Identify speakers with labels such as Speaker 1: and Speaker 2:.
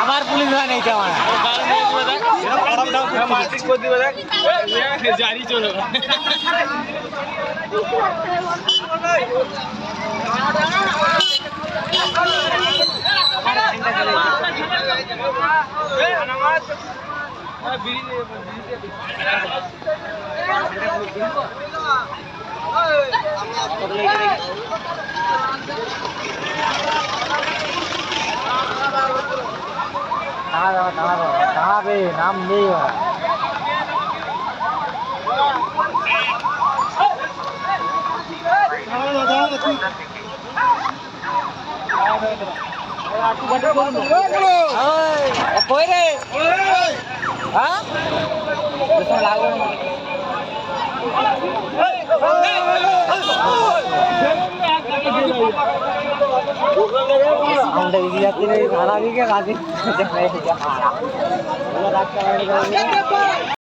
Speaker 1: আবার পুলিশ ভাই নেই আমার
Speaker 2: জারি চলো
Speaker 1: দাঁড়াবে తాగి నమ్మి పోయి రే లాగు হ্যাঁ লাগবে আমরা এগিয়ে যাচ্ছি রে সারা দিকে কাজে